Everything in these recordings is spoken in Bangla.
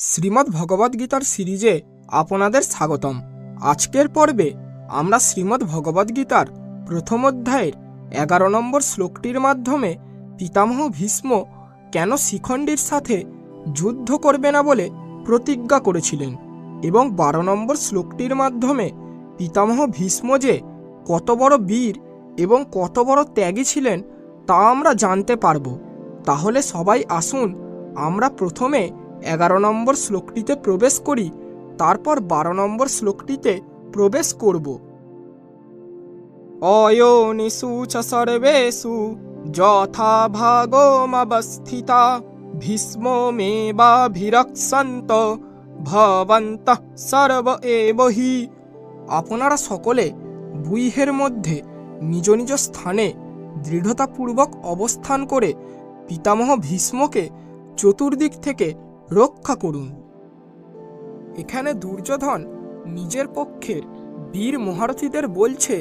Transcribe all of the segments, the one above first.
শ্রীমদ্ ভগবদ্গীতার সিরিজে আপনাদের স্বাগতম। আজকের পর্বে আমরা শ্রীমদ্ ভগবদ্গীতার প্রথম অধ্যায়ের এগারো নম্বর শ্লোকটির মাধ্যমে পিতামহ ভীষ্ম কেন শিখণ্ডীর সাথে যুদ্ধ করবে না বলে প্রতিজ্ঞা করেছিলেন এবং বারো নম্বর শ্লোকটির মাধ্যমে পিতামহ ভীষ্ম যে কত বড় বীর এবং কত বড় ত্যাগী ছিলেন তা আমরা জানতে পারব। তাহলে সবাই আসুন, আমরা প্রথমে এগারো নম্বর শ্লোকটিতে প্রবেশ করি, তারপর বারো নম্বর শ্লোকটিতে প্রবেশ করব। অয়োনিষু চ সর্বেষু যথা ভাগোমবস্থিতা ভীষ্ম মে বাভিরক্ষন্ত ভবন্ত সর্ব এব হি আপনারা সকলে বুইহের মধ্যে নিজ নিজ স্থানে দৃঢ়তাপূর্বক অবস্থান করে পিতামহ ভীষ্মকে চতুর্দিক থেকে রক্ষা করুন। এখানে দুর্যোধন নিজের পক্ষের বীর মহারথীদের বলছে,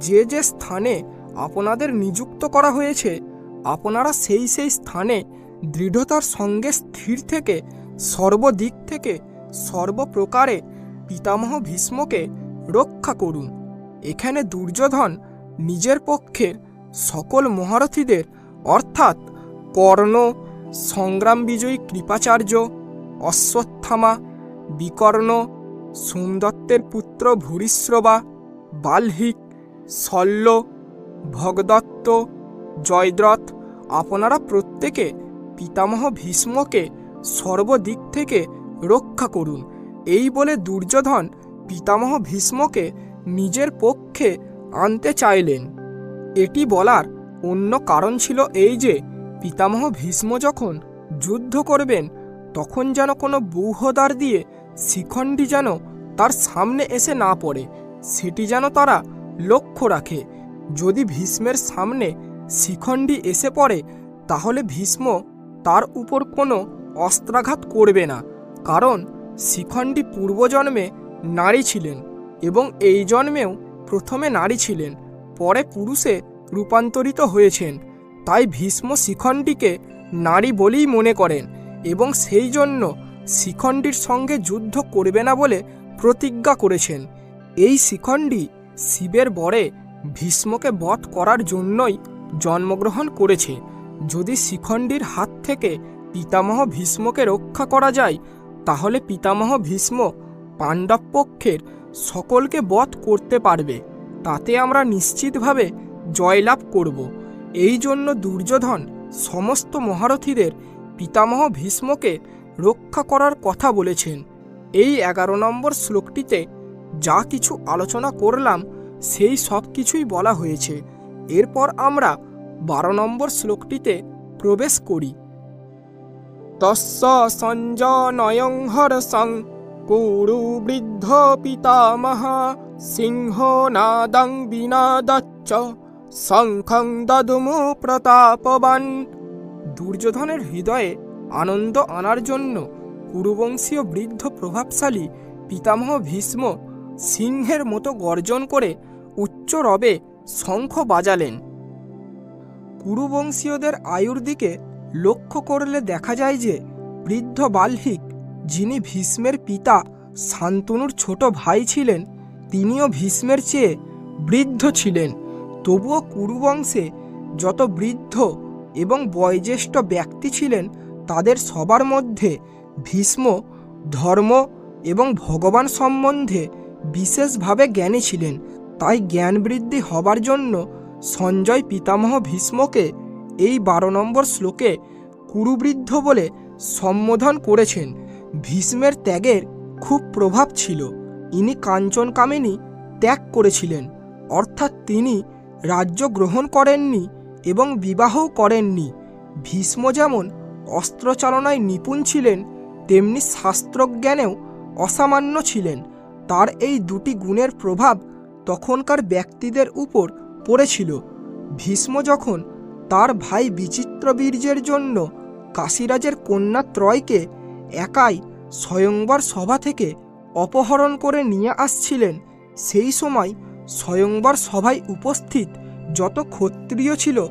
যে যে স্থানে আপনাদের নিযুক্ত করা হয়েছে, আপনারা সেই সেই স্থানে দৃঢ়তার সঙ্গে স্থির থেকে, সর্বদিক থেকে, সর্বপ্রকারে পিতামহ ভীষ্মকে রক্ষা করুন। এখানে দুর্যোধন নিজের পক্ষের সকল মহারথীদের, অর্থাৎ কর্ণ সংগ্রাম বিজয়ী কৃপাচার্য অশ্বত্থামা, বিকর্ণ, সোমদত্তের পুত্র ভূরিশ্রবা, বাল্হিক, শল্য, ভগদত্ত, জয়দ্রথ আপনারা প্রত্যেকে পিতামহ ভীষ্মকে সর্বদিক থেকে রক্ষা করুন। এই বলে দুর্যোধন পিতামহ ভীষ্মকে নিজের পক্ষে আনতে চাইলেন। এটি বলার অন্য কারণ ছিল এই যে পিতামহ ভীষ্ম যখন যুদ্ধ করবেন, তখন যেন কোনো বৌহদার দিয়ে শিখণ্ডী যেন তার সামনে এসে না পড়ে, সেটি যেন তারা লক্ষ্য রাখে। যদি ভীষ্মের সামনে শিখণ্ডী এসে পড়ে, তাহলে ভীষ্ম তার উপর কোনো অস্ত্রাঘাত করবে না, কারণ শিখণ্ডী পূর্বজন্মে নারী ছিলেন এবং এই জন্মেও প্রথমে নারী ছিলেন, পরে পুরুষে রূপান্তরিত হয়েছেন। তাই ভীষ্ম শিখণ্ডীকে নারী বলেই মনে করেন এবং সেই জন্য শিখণ্ডীর সঙ্গে যুদ্ধ করবে না বলে প্রতিজ্ঞা করেছেন। এই শিখণ্ডী শিবের বরে ভীষ্মকে বধ করার জন্যই জন্মগ্রহণ করেছে। যদি শিখণ্ডীর হাত থেকে পিতামহ ভীষ্মকে রক্ষা করা যায়, তাহলে পিতামহ ভীষ্ম পাণ্ডব পক্ষের সকলকে বধ করতে পারবে। তাতে আমরা নিশ্চিতভাবে জয়লাভ করব। এই জন্য দুর্যোধন সমস্ত মহারথীদের পিতামহ ভীষ্মকে রক্ষা করার কথা বলেছেন। এই এগারো নম্বর শ্লোকটিতে যা কিছু আলোচনা করলাম, সেই সব কিছুই বলা হয়েছে। এরপর আমরা বারো নম্বর শ্লোকটিতে প্রবেশ করি। তস্য সঞ্জনয়ং হর্ষং কুরু বৃদ্ধ পিতামহ সিংহ নাদং বিনাদচ্চ। শঙ্খং দদমু প্রতাপবান। দুর্যোধনের হৃদয়ে আনন্দ আনার জন্য কুরুবংশীয় বৃদ্ধ প্রভাবশালী পিতামহ ভীষ্ম সিংহের মতো গর্জন করে উচ্চ রবে শঙ্খ বাজালেন। কুরুবংশীয়দের আয়ুর দিকে লক্ষ্য করলে দেখা যায় যে বৃদ্ধ বাল্হিক যিনি ভীষ্মের পিতা শান্তনুর ছোট ভাই ছিলেন, তিনিও ভীষ্মের চেয়ে বৃদ্ধ ছিলেন। তবুও কুরুবংশে যত বৃদ্ধ এবং বয়োজ্যেষ্ঠ ব্যক্তি ছিলেন, তাদের সবার মধ্যে ভীষ্ম, ধর্ম এবং ভগবান সম্বন্ধে বিশেষভাবে জ্ঞানী ছিলেন। তাই জ্ঞান বৃদ্ধি হবার জন্য সঞ্জয় পিতামহ ভীষ্মকে এই বারো নম্বর শ্লোকে কুরুবৃদ্ধ বলে সম্বোধন করেছেন। ভীষ্মের ত্যাগের খুব প্রভাব ছিল। ইনি কাঞ্চন কামিনী ত্যাগ করেছিলেন। অর্থাৎ তিনি রাজ্য গ্রহণ করেননি এবং বিবাহও করেননি। ভীষ্ম যেমন অস্ত্রচালনায় নিপুণ ছিলেন, তেমনি শাস্ত্রজ্ঞানেও অসামান্য ছিলেন। তার এই দুটি গুণের প্রভাব তখনকার ব্যক্তিদের উপর পড়েছিল। ভীষ্ম যখন তার ভাই বিচিত্র বীর্যের জন্য কাশিরাজের কন্যা ত্রয়কে একাই স্বয়ংবর সভা থেকে অপহরণ করে নিয়ে আসছিলেন, সেই সময় স্বয়ংবর সভায় উপস্থিত যত ক্ষত্রিয় ছিল,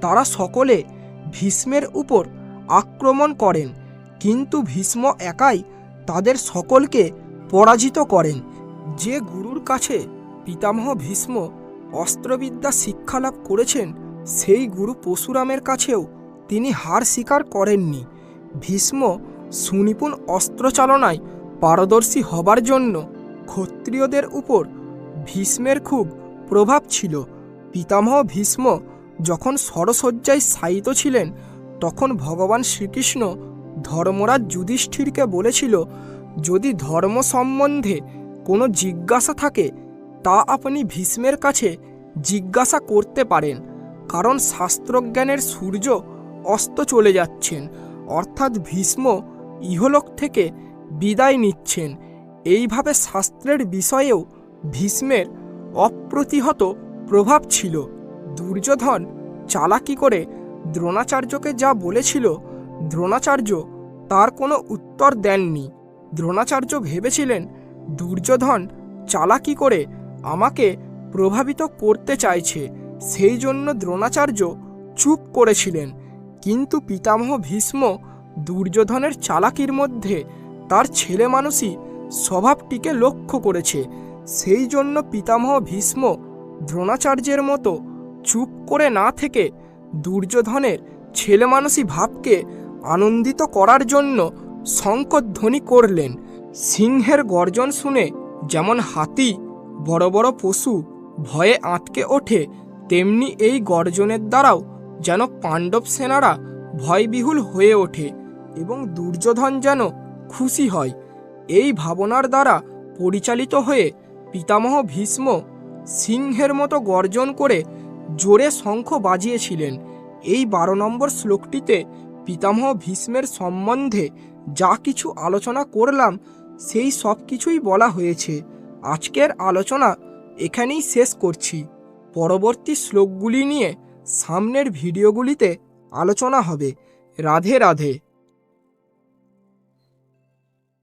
তারা সকলে ভীষ্মের উপর আক্রমণ করেন। কিন্তু ভীষ্ম একাই তাদের সকলকে পরাজিত করেন। যে গুরুর কাছে পিতামহ ভীষ্ম অস্ত্রবিদ্যা শিক্ষালাভ করেছেন, সেই গুরু পরশুরামের কাছেও তিনি হার স্বীকার করেননি। ভীষ্ম সুনিপুণ অস্ত্রচালনায় পারদর্শী হবার জন্য ক্ষত্রিয়দের উপর ভীষ্মের খুব প্রভাব ছিল। পিতামহ ভীষ্ম যখন সরসজ্জায় শায়িত ছিলেন, তখন ভগবান শ্রীকৃষ্ণ ধর্মরাজ যুধিষ্ঠিরকে বলেছিল, যদি ধর্ম সম্বন্ধে কোনো জিজ্ঞাসা থাকে, তা আপনি ভীষ্মের কাছে জিজ্ঞাসা করতে পারেন, কারণ শাস্ত্রজ্ঞানের সূর্য অস্ত চলে যাচ্ছেন, অর্থাৎ ভীষ্ম ইহলোক থেকে বিদায় নিচ্ছেন। এইভাবে শাস্ত্রের বিষয়েও ভীষ্মের অপ্রতিহত প্রভাব ছিল। দুর্যোধন চালাকি করে দ্রোণাচার্যকে যা বলেছিল, দ্রোণাচার্য তার কোনো উত্তর দেননি। দ্রোণাচার্য ভেবেছিলেন, দুর্যোধন চালাকি করে আমাকে প্রভাবিত করতে চাইছে, সেই জন্য দ্রোণাচার্য চুপ করেছিলেন। কিন্তু পিতামহ ভীষ্ম দুর্যোধনের চালাকির মধ্যে তার ছেলে মানুষই স্বভাবটিকে লক্ষ্য করেছে। সেই জন্য পিতামহ ভীষ্ম দ্রোণাচার্যের মতো চুপ করে না থেকে দুর্যোধনের ছেলে মানুষই ভাবকে আনন্দিত করার জন্য শঙ্কধ্বনি করলেন। সিংহের গর্জন শুনে যেমন হাতি, বড় বড় পশু ভয়ে আঁতকে ওঠে, তেমনি এই গর্জনের দ্বারাও যেন পাণ্ডব সেনারা ভয়বিহুল হয়ে ওঠে এবং দুর্যোধন যেন খুশি হয়। এই ভাবনার দ্বারা পরিচালিত হয়ে পিতামহ ভীষ্ম সিংহের মতো গর্জন করে জোরে শঙ্খ বাজিয়েছিলেন। এই বারো নম্বর শ্লোকটিতে পিতামহ ভীষ্মের সম্বন্ধে যা কিছু আলোচনা করলাম, সেই সব কিছুই বলা হয়েছে। আজকের আলোচনা এখানেই শেষ করছি। পরবর্তী শ্লোকগুলি নিয়ে সামনের ভিডিওগুলিতে আলোচনা হবে। রাধে রাধে।